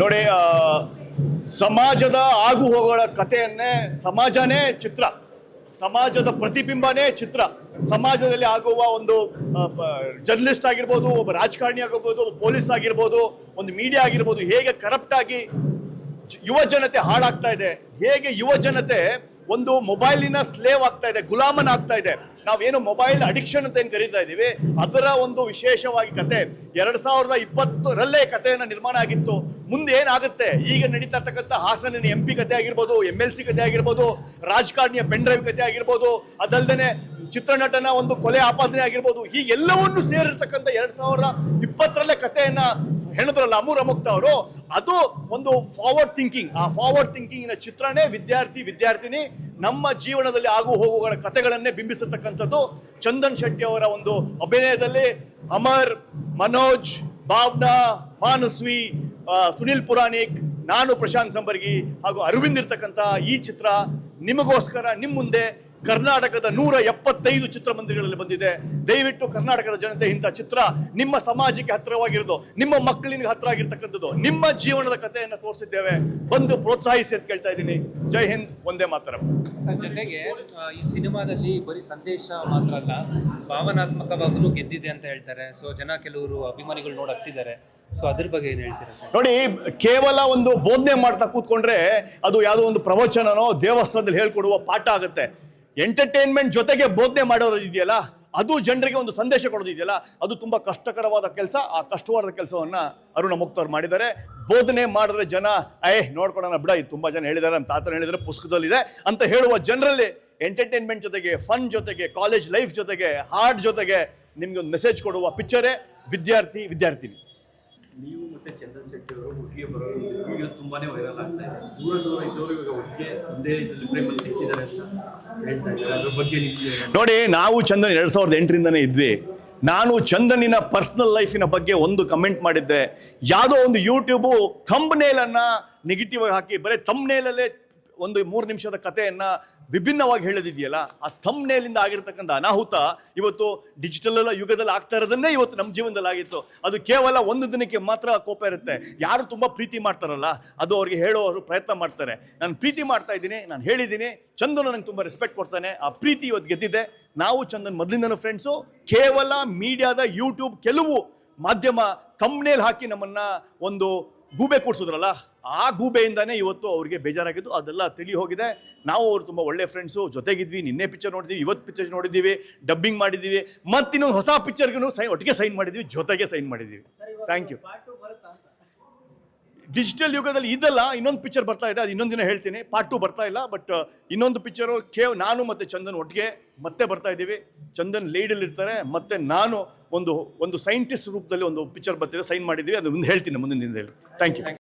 ನೋಡಿ ಸಮಾಜದ ಆಗು ಹೋಗುಗಳ ಕಥೆಯನ್ನೇ, ಸಮಾಜನೇ ಚಿತ್ರ. ಸಮಾಜದ ಪ್ರತಿಬಿಂಬನೇ ಚಿತ್ರ. ಸಮಾಜದಲ್ಲಿ ಆಗುವ ಒಂದು ಜರ್ನಲಿಸ್ಟ್ ಆಗಿರ್ಬೋದು, ಒಬ್ಬ ರಾಜಕಾರಣಿ ಆಗಿರ್ಬೋದು, ಒಬ್ಬ ಪೊಲೀಸ್ ಆಗಿರ್ಬೋದು, ಒಂದು ಮೀಡಿಯಾ ಆಗಿರ್ಬೋದು, ಹೇಗೆ ಕರಪ್ಟ್ ಆಗಿ ಯುವ ಜನತೆ ಹಾಳಾಗ್ತಾ ಇದೆ, ಹೇಗೆ ಯುವ ಜನತೆ ಒಂದು ಮೊಬೈಲಿನ ಸ್ಲೇವ್ ಆಗ್ತಾ ಇದೆ, ಗುಲಾಮನ್ ಆಗ್ತಾ ಇದೆ. ನಾವೇನು ಮೊಬೈಲ್ ಅಡಿಕ್ಷನ್ ಅಂತ ಏನು ಕರೀತಾ ಇದ್ದೀವಿ ಅದರ ಒಂದು ವಿಶೇಷವಾಗಿ ಕತೆ, ಎರಡು ಸಾವಿರದ ಇಪ್ಪತ್ತರಲ್ಲೇ ಕಥೆಯನ್ನ ನಿರ್ಮಾಣ ಆಗಿತ್ತು. ಮುಂದೆ ಏನಾಗುತ್ತೆ? ಈಗ ನಡೀತಾ ಇರ್ತಕ್ಕಂಥ ಹಾಸನಿನ ಎಂ ಪಿ ಕತೆ ಆಗಿರ್ಬೋದು ಎಂ ಎಲ್ ಸಿ ಕತೆ ಆಗಿರ್ಬೋದು, ರಾಜಕಾರಣಿಯ ಪೆನ್ ಡ್ರೈವ್ ಕತೆ ಆಗಿರ್ಬೋದು ಅದಲ್ಲದೆ ಚಿತ್ರನಟನ ಒಂದು ಕೊಲೆ ಆಪಾದನೆ ಆಗಿರ್ಬೋದು, ಹೀಗೆಲ್ಲವನ್ನು ಸೇರಿರ್ತಕ್ಕಂಥ ಎರಡು ಸಾವಿರ ಇಪ್ಪತ್ತರಲ್ಲೇ ಕಥೆಯನ್ನ ಹೆಣದ್ರಲ್ಲ ಅಮೂರ್ ಅಮುಕ್ತ ಅವರು, ಅದು ಒಂದು ಫಾರ್ವರ್ಡ್ ಥಿಂಕಿಂಗ್ ಆ ಫಾರ್ವರ್ಡ್ ಥಿಂಕಿಂಗಿನ ಚಿತ್ರನೇ ವಿದ್ಯಾರ್ಥಿ, ವಿದ್ಯಾರ್ಥಿನಿ ನಮ್ಮ ಜೀವನದಲ್ಲಿ ಆಗು ಹೋಗುಗಳ ಕಥೆಗಳನ್ನೇ ಬಿಂಬಿಸತಕ್ಕಂಥದ್ದು ಚಂದನ್ ಶೆಟ್ಟಿ ಅವರ ಒಂದು ಅಭಿನಯದಲ್ಲಿ ಅಮರ್, ಮನೋಜ್, ಭಾವನಾ, ಮಾನಸ್ವಿ ಸುನಿಲ್ ಪುರಾಣಿಕ್, ನಾನು ಪ್ರಶಾಂತ್ ಸಂಬರ್ಗಿ ಹಾಗೂ ಅರವಿಂದ್ ಇರ್ತಕ್ಕಂಥ ಈ ಚಿತ್ರ ನಿಮಗೋಸ್ಕರ ನಿಮ್ಮ ಮುಂದೆ ಕರ್ನಾಟಕದ ನೂರ ಎಪ್ಪತ್ತೈದು ಚಿತ್ರಮಂದಿರಗಳಲ್ಲಿ ಬಂದಿದೆ. ದಯವಿಟ್ಟು ಕರ್ನಾಟಕದ ಜನತೆ ಇಂಥ ಚಿತ್ರ ನಿಮ್ಮ ಸಮಾಜಕ್ಕೆ ಹತ್ತಿರವಾಗಿರೋದು ನಿಮ್ಮ ಮಕ್ಕಳಿಗೆ ಹತ್ತಿರ ಆಗಿರ್ತಕ್ಕಂಥದ್ದು ನಿಮ್ಮ ಜೀವನದ ಕಥೆಯನ್ನು ತೋರಿಸಿದ್ದೇವೆ. ಬಂದು ಪ್ರೋತ್ಸಾಹಿಸಿ ಅಂತ ಕೇಳ್ತಾ ಇದ್ದೀನಿ. ಜೈ ಹಿಂದ್ ಒಂದೇ ಮಾತರ. ಜೊತೆಗೆ ಈ ಸಿನಿಮಾದಲ್ಲಿ ಬರೀ ಸಂದೇಶ ಮಾತ್ರ ಅಲ್ಲ ಭಾವನಾತ್ಮಕವಾಗಲೂ ಗೆದ್ದಿದೆ ಅಂತ ಹೇಳ್ತಾರೆ. ಸೊ ಜನ ಕೆಲವರು ಅಭಿಮಾನಿಗಳು ನೋಡಿ ಹತ್ತಿದ್ದಾರೆ. ಸೊ ಅದ್ರ ಬಗ್ಗೆ ಏನು ಹೇಳ್ತೀರಾ ನೋಡಿ ಕೇವಲ ಒಂದು ಬೋಧನೆ ಮಾಡ್ತಾ ಕೂತ್ಕೊಂಡ್ರೆ ಅದು ಯಾವುದೋ ಒಂದು ಪ್ರವಚನನೋ ದೇವಸ್ಥಾನದಲ್ಲಿ ಹೇಳ್ಕೊಡುವ ಪಾಠ ಆಗುತ್ತೆ. ಎಂಟರ್ಟೈನ್ಮೆಂಟ್ ಜೊತೆಗೆ ಬೋಧನೆ ಮಾಡೋರು ಇದೆಯಲ್ಲ, ಅದು ಜನರಿಗೆ ಒಂದು ಸಂದೇಶ ಕೊಡೋದಿದೆಯಲ್ಲ ಅದು ತುಂಬಾ ಕಷ್ಟಕರವಾದ ಕೆಲಸ. ಆ ಕಷ್ಟವಾದ ಕೆಲಸವನ್ನ ಅರುಣ ಮುಕ್ತವ್ರು ಮಾಡಿದ್ದಾರೆ. ಬೋಧನೆ ಮಾಡಿದ್ರೆ ಜನ ಏ ನೋಡ್ಕೊಳೋಣ ಬಿಡ, ಇದು ತುಂಬಾ ಜನ ಹೇಳಿದ್ದಾರೆ, ನಮ್ಮ ತಾತನ ಹೇಳಿದರೆ ಪುಸ್ತಕದಲ್ಲಿದೆ ಅಂತ ಹೇಳುವ ಜನರಲ್ಲಿ ಎಂಟರ್ಟೈನ್ಮೆಂಟ್ ಜೊತೆಗೆ ಫನ್ ಜೊತೆಗೆ ಕಾಲೇಜ್ ಲೈಫ್ ಜೊತೆಗೆ ಹಾರ್ಟ್ ಜೊತೆಗೆ ನಿಮಗೆ ಒಂದು ಮೆಸೇಜ್ ಕೊಡುವ ಪಿಕ್ಚರೇ ವಿದ್ಯಾರ್ಥಿ, ವಿದ್ಯಾರ್ಥಿನಿ. ನೀವು ಮತ್ತೆ ಚಂದನ್ ಶೆಟ್ಟಿ ಅವರು ಒಟ್ಟಿಗೆ ಬರೋ ವಿಡಿಯೋ ತುಂಬಾನೇ ವೈರಲ್ ಆಗ್ತಾ ಇದೆ. ದೂರ ದೂರ ಇದ್ದವರು ಇವಾಗ ಒಟ್ಟಿಗೆ ಒಂದೇ ಪ್ರೇಮಲ್ಲಿ ಸಿಕ್ಕಿದ್ದಾರೆ ಅಂತ ಹೇಳ್ತಾ ಇದ್ದಾರೆ. ಅದ್ರ ಬಗ್ಗೆ ನಿಮಗೆ ನೋಡಿ, ನಾವು ಚಂದನ್ ಎರಡ್ ಸಾವಿರದ ಎಂಟರಿಂದನೇ ಇದ್ವಿ. ನಾನು ಚಂದನಿನ ಪರ್ಸನಲ್ ಲೈಫಿನ ಬಗ್ಗೆ ಒಂದು ಕಮೆಂಟ್ ಮಾಡಿದ್ದೆ. ಯಾವುದೋ ಒಂದು ಯೂಟ್ಯೂಬು ಥಂಬ್ನೇಲನ್ನ ನೆಗೆಟಿವ್ ಆಗಿ ಹಾಕಿ, ಬರೀ ಥಂಬ್ನೇಲಲ್ಲೇ ಒಂದು ಮೂರು ನಿಮಿಷದ ಕಥೆಯನ್ನ ವಿಭಿನ್ನವಾಗಿ ಹೇಳೋದಿದೆಯಲ್ಲ, ಆ ತಮ್ಮನೇಲಿಂದ ಆಗಿರ್ತಕ್ಕಂಥ ಅನಾಹುತ ಇವತ್ತು ಡಿಜಿಟಲ್ ಯುಗದಲ್ಲಿ ಆಗ್ತಾ ಇರೋದನ್ನೇ ಇವತ್ತು ನಮ್ಮ ಜೀವನದಲ್ಲಿ ಆಗಿತ್ತು. ಅದು ಕೇವಲ ಒಂದು ದಿನಕ್ಕೆ ಮಾತ್ರ ಕೋಪ ಇರುತ್ತೆ. ಯಾರು ತುಂಬ ಪ್ರೀತಿ ಮಾಡ್ತಾರಲ್ಲ, ಅದು ಅವ್ರಿಗೆ ಹೇಳೋರು ಪ್ರಯತ್ನ ಮಾಡ್ತಾರೆ. ನಾನು ಪ್ರೀತಿ ಮಾಡ್ತಾ ಇದ್ದೀನಿ, ನಾನು ಹೇಳಿದ್ದೀನಿ, ಚಂದನು ನನಗೆ ತುಂಬ ರೆಸ್ಪೆಕ್ಟ್ ಕೊಡ್ತಾನೆ. ಆ ಪ್ರೀತಿ ಇವತ್ತು ಗೆದ್ದಿದೆ. ನಾವು ಚಂದನ್ ಮೊದಲಿಂದನೂ ಫ್ರೆಂಡ್ಸು ಕೇವಲ ಮೀಡಿಯಾದ ಯೂಟ್ಯೂಬ್ ಕೆಲವು ಮಾಧ್ಯಮ ತಮ್ಮನೇಲಿ ಹಾಕಿ ನಮ್ಮನ್ನ ಒಂದು ಗೂಬೆ ಕೂಡ್ಸಿದ್ರಲ್ಲ ಆ ಗೂಬೆಯಿಂದಾನೇ ಇವತ್ತು ಅವ್ರಿಗೆ ಬೇಜಾರಾಗಿದ್ದು ಅದೆಲ್ಲ ತಿಳಿ ಹೋಗಿದೆ. ನಾವು ಅವ್ರು ತುಂಬ ಒಳ್ಳೆ ಫ್ರೆಂಡ್ಸು ಜೊತೆಗಿದ್ವಿ ನಿನ್ನೆ ಪಿಕ್ಚರ್ ನೋಡಿದ್ವಿ ಇವತ್ತು ಪಿಕ್ಚರ್ ನೋಡಿದ್ದೀವಿ ಡಬ್ಬಿಂಗ್ ಮಾಡಿದ್ದೀವಿ ಮತ್ತಿನ್ನೊಂದು ಹೊಸ ಪಿಕ್ಚರ್ಗೂ ಸೈನ್ ಒಟ್ಟಿಗೆ ಸೈನ್ ಮಾಡಿದ್ವಿ ಜೊತೆಗೆ ಸೈನ್ ಮಾಡಿದ್ದೀವಿ ಥ್ಯಾಂಕ್ ಯು ಡಿಜಿಟಲ್ ಯುಗದಲ್ಲಿ ಇದಲ್ಲ ಇನ್ನೊಂದು ಪಿಕ್ಚರ್ ಬರ್ತಾ ಇದೆ, ಅದು ಇನ್ನೊಂದು ದಿನ ಹೇಳ್ತೀನಿ. ಪಾರ್ಟ್ ಟು ಬರ್ತಾ ಇಲ್ಲ ಬಟ್ ಇನ್ನೊಂದು ಪಿಕ್ಚರು ಕೇವ್ ನಾನು ಮತ್ತು ಚಂದನ್ ಒಟ್ಟಿಗೆ ಮತ್ತೆ ಬರ್ತಾ ಇದ್ದೀವಿ. ಚಂದನ್ ಲೀಡಲ್ಲಿ ಇರ್ತಾರೆ, ಮತ್ತೆ ನಾನು ಒಂದು ಒಂದು ಸೈಂಟಿಸ್ಟ್ ರೂಪದಲ್ಲಿ ಒಂದು ಪಿಕ್ಚರ್ ಬರ್ತಿದೆ ಸೈನ್ ಮಾಡಿದ್ದೀವಿ. ಅದು ಮುಂದೆ ಹೇಳ್ತೀನಿ, ಮುಂದಿನ ದಿನದಲ್ಲಿ. Thank you